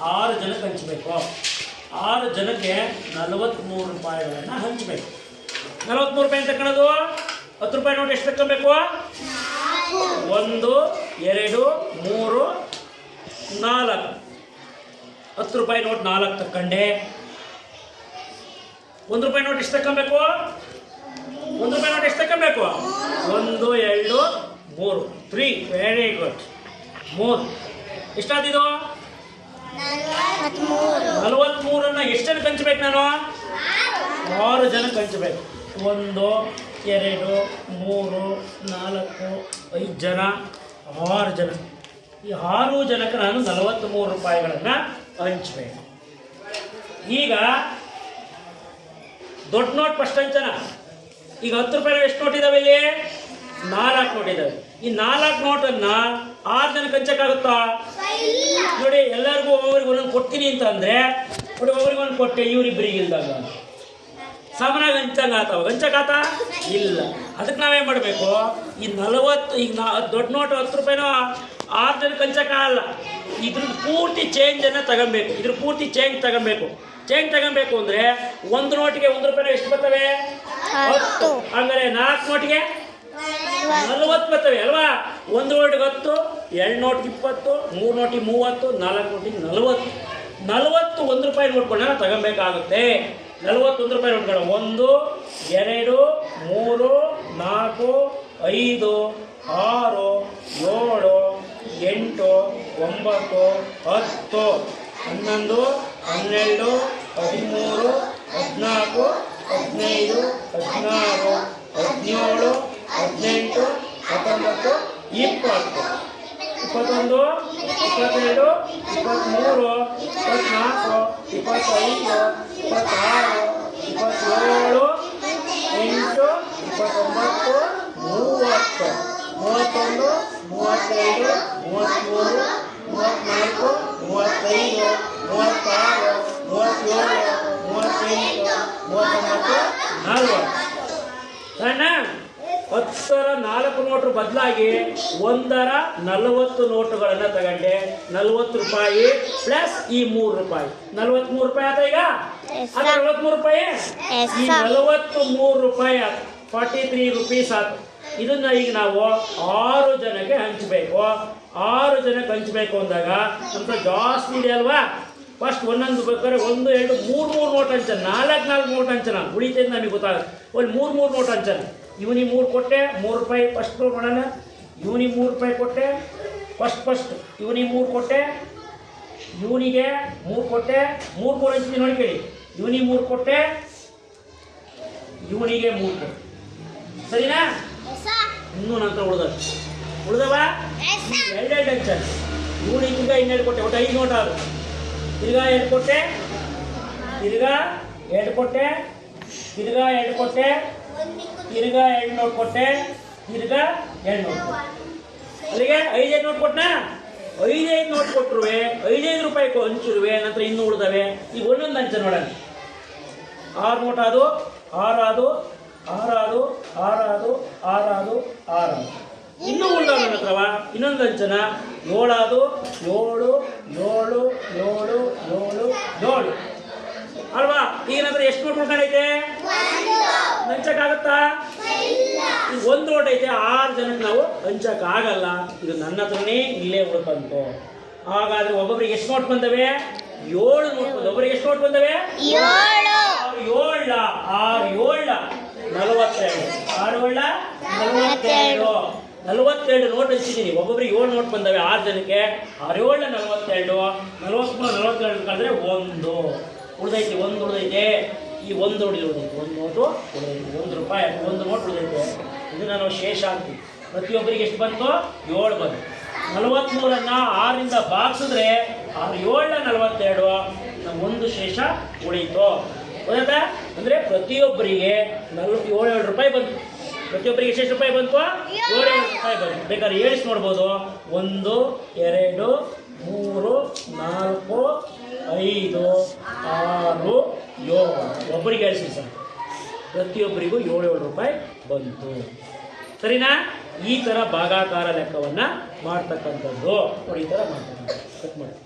ಆರು ಜನಕ್ಕೆ ಹಂಚಬೇಕು. ಆರು ಜನಕ್ಕೆ ನಲವತ್ತ್ಮೂರು ರೂಪಾಯಿಗಳನ್ನು ಹಂಚಬೇಕು. ನಲವತ್ತ್ಮೂರು ರೂಪಾಯಿ ತಗೊಳ್ಳೋದು ಹತ್ತು ರೂಪಾಯಿ ನೋಡಿ ಎಷ್ಟು ತಗೊಬೇಕು ಒಂದು, ಎರಡು, ಮೂರು, ನಾಲ್ಕು. ಹತ್ತು ರೂಪಾಯಿ ನೋಟ್ ನಾಲ್ಕು ತಕ್ಕಂಡೆ. ಒಂದು ರೂಪಾಯಿ ನೋಟ್ ಎಷ್ಟು ತಗೊಬೇಕು ಒಂದು ರೂಪಾಯಿ ನೋಟ್ ಎಷ್ಟು ತಗೊಬೇಕು ಒಂದು, ಎರಡು, ಮೂರು. ತ್ರೀ ವೆರಿ ಗುಡ್ ಮೂರು. ಎಷ್ಟಾದಿದು ನಲವತ್ತ್ಮೂರನ್ನ ಎಷ್ಟು ಕಂಚಬೇಕು ನಾನು? ಆರು ಜನಕ್ಕೆ ಹಂಚಬೇಕು ಒಂದು, ಎರಡು, ಮೂರು, ನಾಲ್ಕು, ಐದು ಜನ, ಆರು ಜನ. ಈ ಆರು ಜನಕ್ಕೆ ನಾನು ನಲವತ್ತ್ಮೂರು ರೂಪಾಯಿಗಳನ್ನು ಹಂಚಬೇಕು. ಈಗ ದೊಡ್ಡ ನೋಟ್ ಫಸ್ಟ್ ಹಂಚನ ಈಗ ಹತ್ತು ರೂಪಾಯಿ ಎಷ್ಟು ನೋಟ್ ಇದಾವೆ ಇಲ್ಲಿ? ನಾಲ್ಕು ನೋಟ್ ಇದ್ದಾವೆ ಈ ನಾಲ್ಕು ನೋಟನ್ನು ಆರು ಜನಕ್ಕೆ ಹಂಚಕ್ಕಾಗುತ್ತಾ? ನೋಡಿ ಎಲ್ಲರಿಗೂ ಒಬ್ಬೊಬ್ಬರಿಗೆ ಒಂದೊಂದು ಕೊಡ್ತೀನಿ ಅಂತ ಅಂದ್ರೆ ನೋಡಿ ಒಬ್ಬರಿಗೆ ಒಂದು ಕೊಟ್ಟೆ ಇವರಿಬ್ಬರಿಗೆ ಇಲ್ದಾಗ. ಸಮನ ಹಂಚಂಗ ಆತಾವ ಹಂಚಕಾತ ಇಲ್ಲ. ಅದಕ್ಕೆ ನಾವೇನು ಮಾಡಬೇಕು? ಈ ನಲವತ್ತು ಈಗ ನಾ ದೊಡ್ಡ ನೋಟು ಹತ್ತು ರೂಪಾಯಿನೋ ಆರು ಜನಕ್ಕೆ ಹಂಚಕ್ಕಾಗಲ್ಲ ಇದ್ರ ಪೂರ್ತಿ ಚೇಂಜನ್ನು ತಗೊಬೇಕು. ಇದ್ರ ಪೂರ್ತಿ ಚೇಂಜ್ ತಗೊಬೇಕು. ಚೇಂಜ್ ತಗೊಬೇಕು ಅಂದರೆ ಒಂದು ನೋಟಿಗೆ ಒಂದು ರೂಪಾಯಿನ ಎಷ್ಟು ಬರ್ತವೆ? ಹತ್ತು. ಅಂದ್ರೆ ನಾಲ್ಕು ನೋಟಿಗೆ ನಲವತ್ತು ಬರ್ತವೆ ಅಲ್ವಾ? ಒಂದು ನೋಟಿಗೆ ಹತ್ತು ಎರಡು ನೋಟಿಗೆ ಇಪ್ಪತ್ತು, ಮೂರು ನೋಟಿಗೆ ಮೂವತ್ತು, ನಾಲ್ಕು ನೋಟಿಗೆ ನಲವತ್ತು. ನಲವತ್ತು ಒಂದು ರೂಪಾಯಿ ನೋಟ್ಗಳನ್ನ ತಗೊಬೇಕಾಗುತ್ತೆ. ನಲವತ್ತೊಂದು ರೂಪಾಯಿ ನೋಟ್ಗಳು ಒಂದು, ಎರಡು, ಮೂರು, ನಾಲ್ಕು, ಐದು, ಆರು, ಏಳು, ಎಂಟು, ಒಂಬತ್ತು, ಹತ್ತು. ಹನ್ನೊಂದು, ಹನ್ನೆರಡು, ಹದಿಮೂರು, ಹದಿನಾಲ್ಕು, ಹದಿನೈದು, ಹದಿನಾರು, ಹದಿನೇಳು, ಹದಿನೆಂಟು, ಹತ್ತೊಂಬತ್ತು, ಇಪ್ಪತ್ತು. ಇಪ್ಪತ್ತೊಂದು ಇಪ್ಪತ್ತೆರಡು ಇಪ್ಪತ್ತ್ಮೂರು ಇಪ್ಪತ್ತ್ನಾಲ್ಕು ಇಪ್ಪತ್ತೈದು ಇಪ್ಪತ್ತಾರು ಇಪ್ಪತ್ತೇಳು ಎಂಟು ಇಪ್ಪತ್ತೊಂಬತ್ತು ಮೂವತ್ತು ಮೂವತ್ತೊಂದು ಮೂವತ್ತೆರಡು ಮೂವತ್ತ್ಮೂರು ಮೂವತ್ತ್ನಾಲ್ಕು ಮೂವತ್ತೈದು ಮೂವತ್ತಾರು ಮೂವತ್ತೇಳು ಮೂವತ್ತೆಂಟು ಮೂವತ್ತೊಂಬತ್ತು ನಲ್ವತ್ತು ಅಣ್ಣ ಹತ್ತರ ನಾಲ್ಕು ನೋಟು ಬದಲಾಗಿ ಒಂದರ ನಲವತ್ತು ನೋಟುಗಳನ್ನು ತಗೊಂಡೆ. ನಲವತ್ತು ರೂಪಾಯಿ ಪ್ಲಸ್ ಈ ಮೂರು ರೂಪಾಯಿ. ನಲವತ್ಮೂರು ರೂಪಾಯಿ ಆತ ಈಗ? ನಲವತ್ಮೂರು ರೂಪಾಯಿ? ಈ. ನಲವತ್ತು ಮೂರು ರೂಪಾಯಿ ಆತ. ಫಾರ್ಟಿ ತ್ರೀ ರುಪೀಸ್ ಆತು. ಇದನ್ನ ಈಗ ನಾವು ಆರು ಜನಕ್ಕೆ ಹಂಚಬೇಕು. ಆರು ಜನಕ್ಕೆ ಹಂಚಬೇಕು ಅಂದಾಗ ಅಂತ ಜಾಸ್ತಿ ಇದೆ ಅಲ್ವಾ? ಫಸ್ಟ್ ಒಂದೊಂದು ಬೇಕಾದ್ರೆ ಒಂದು ಎರಡು ಮೂರು ಮೂರು ನೋಟ್ ಹಂಚನ ನಾಲ್ಕು ನಾಲ್ಕು ನೋಟ್ ಹಂಚನ ಉಳಿತೈತೆ ನಮಗೆ ಗೊತ್ತಾಗುತ್ತೆ. ಒಂದು ಮೂರು ಮೂರು ನೋಟ್ ಹಂಚನ ಇವನಿಗೆ ಮೂರು ಕೊಟ್ಟೆ ಮೂರು ರೂಪಾಯಿ ಫಸ್ಟ್ ಮಾಡೋಣ. ಇವನಿಗೆ ಮೂರು ರೂಪಾಯಿ ಕೊಟ್ಟೆ ಫಸ್ಟ್ ಫಸ್ಟ್ ಇವನಿಗೆ ಮೂರು ಕೊಟ್ಟೆ ಇವನಿಗೆ ಮೂರು ಕೊಟ್ಟೆ ಮೂರು ಮೂರು ಹಂಚ್ತೀನಿ ನೋಡಿ ಕೇಳಿ. ಇವನಿಗೆ ಮೂರು ಕೊಟ್ಟೆ ಇವನಿಗೆ ಮೂರು ಕೊಟ್ಟೆ. ಸರಿನಾ? ಇನ್ನೂ ನಂತರ ಉಳ್ದ ಉಳ್ದವ? ಎರಡೆರಡು ಅಂಚ ಇವನಿಗೆ ತಿರ್ಗ ಇನ್ನೆರಡು ಕೊಟ್ಟೆ. ಒಟ್ಟು ಐದು ನೋಟ ಅದು ತಿರ್ಗಾ ಎರಡು ಕೊಟ್ಟೆ ತಿರ್ಗಾ ಎರಡು ಕೊಟ್ಟೆ ತಿರ್ಗಾ ಎರಡು ಕೊಟ್ಟೆ. ತಿರ್ಗಾ ಎರಡು ನೋಟ್ ಕೊಟ್ಟೆ, ತಿರ್ಗಾ ಎರಡು ನೋಟ್ ಅಲ್ಲಿಗೆ ಐದೈದು ನೋಟ್ ಕೊಟ್ಟನಾ ಐದೈದು ನೋಟ್ ಕೊಟ್ಟರುವೆ ಐದೈದು ರೂಪಾಯಿ ಹಂಚಿರುವೆ, ನಂತರ ಇನ್ನೂ ಉಳಿದವೆ. ಈಗ ಒಂದೊಂದು ಹಂಚ ನೋಡೋಣ. ಆರು ನೋಟ್ ಅದು ಆರು ಅದು ಆರು ಅದು ಆರು ಅದು ಆರು ಅದು ಆರು ಅದು ಇನ್ನೂ ಉಳಿದವ ನನ್ನ ಹತ್ರವ. ಇನ್ನೊಂದು ಹಂಚನ ಏಳಾದು, ಏಳು ಏಳು ಏಳು ಏಳು ಏಳು. ಅಲ್ವಾ? ಈಗ ನಂತರ ಎಷ್ಟು ನೋಟ್ ಉಳ್ಕೊಂಡೈತೆ ಹಂಚಕ್ಕಾಗತ್ತಾ? ಒಂದು ಓಟ್ ಐತೆ ಆರು ಜನಕ್ಕೆ ನಾವು ಹಂಚಕ್ಕಾಗಲ್ಲ. ಇದು ನನ್ನ ಹತ್ರನೇ ಇಲ್ಲೇ ಉಳ್ಕಂತು. ಹಾಗಾದ್ರೆ ಒಬ್ಬೊಬ್ರಿಗೆ ಎಷ್ಟು ನೋಟ್ ಬಂದವೆ? ಏಳು ನೋಟ್ ಬಂದ ಒಬ್ಬರಿಗೆ ಎಷ್ಟು ನೋಟ್ ಬಂದವೆ? ಏಳು. ಆರು ಏಳ. ನಲವತ್ತೆರಡು. ಆರು ಏಳ. ನಲವತ್ತೆರಡು. ನಲವತ್ತೆರಡು ನೋಟ್ ಹಂಚಿದ್ದೀನಿ. ಒಬ್ಬೊಬ್ರಿಗೆ ಏಳು ನೋಟ್ ಬಂದವೆ ಆರು ಜನಕ್ಕೆ. ಆರು ಏಳ ನಲವತ್ತೆರಡು. ನಲವತ್ಮೂರು ನಲವತ್ತೆರಡು ಕಳೆದ್ರೆ ಒಂದು. ಉಳಿದೈತಿ ಒಂದು ಉಳಿದೈತೆ. ಈ ಒಂದು ನೋಡಿ ಉಳಿದೈತೆ ಒಂದು ನೋಟು ಉಳಿದೈತೆ. ಒಂದು ರೂಪಾಯಿ, ಒಂದು ನೋಟ್ ಉಳಿದೈತೆ. ಇದು ನಾನು ಶೇಷ ಅಂತೀವಿ ಪ್ರತಿಯೊಬ್ಬರಿಗೆ ಎಷ್ಟು ಬಂತು? ಏಳು ಬಂತು. ನಲವತ್ತ್ಮೂರನ್ನು ಆರರಿಂದ ಭಾಗಿಸಿದ್ರೆ ಆರು ಏಳನ ನಲವತ್ತೆರಡು ನಮ್ಮ ಒಂದು ಶೇಷ ಉಳೀತು ಗೊತ್ತಾಯ್ತಾ ಅಂದರೆ ಪ್ರತಿಯೊಬ್ಬರಿಗೆ ನಲ್ವತ್ತು ಏಳು ಏಳು ರೂಪಾಯಿ ಬಂತು. ಪ್ರತಿಯೊಬ್ಬರಿಗೆ ಎಷ್ಟು ರೂಪಾಯಿ ಬಂತು? ಏಳು ಏಳು ರೂಪಾಯಿ ಬಂತು. ಬೇಕಾದ್ರೆ ಏಳಿಸಿ ನೋಡ್ಬೋದು. ಒಂದು, ಎರಡು, ಮೂರು, ನಾಲ್ಕು, ಐದು, ಆರು. ಏಳು ಒಬ್ಬರಿಗೆ ಏಳಿಸಿ ಸರ್ ಪ್ರತಿಯೊಬ್ಬರಿಗೂ ಏಳು ಏಳು ರೂಪಾಯಿ ಬಂತು. ಸರಿನಾ? ಈ ಥರ ಭಾಗಾಕಾರ ಲೆಕ್ಕವನ್ನು ಮಾಡ್ತಕ್ಕಂಥದ್ದು. ಈ ಥರ ಮಾಡ್ತಕ್ಕಂಥದ್ದು. ಕಟ್ ಮಾಡಿ.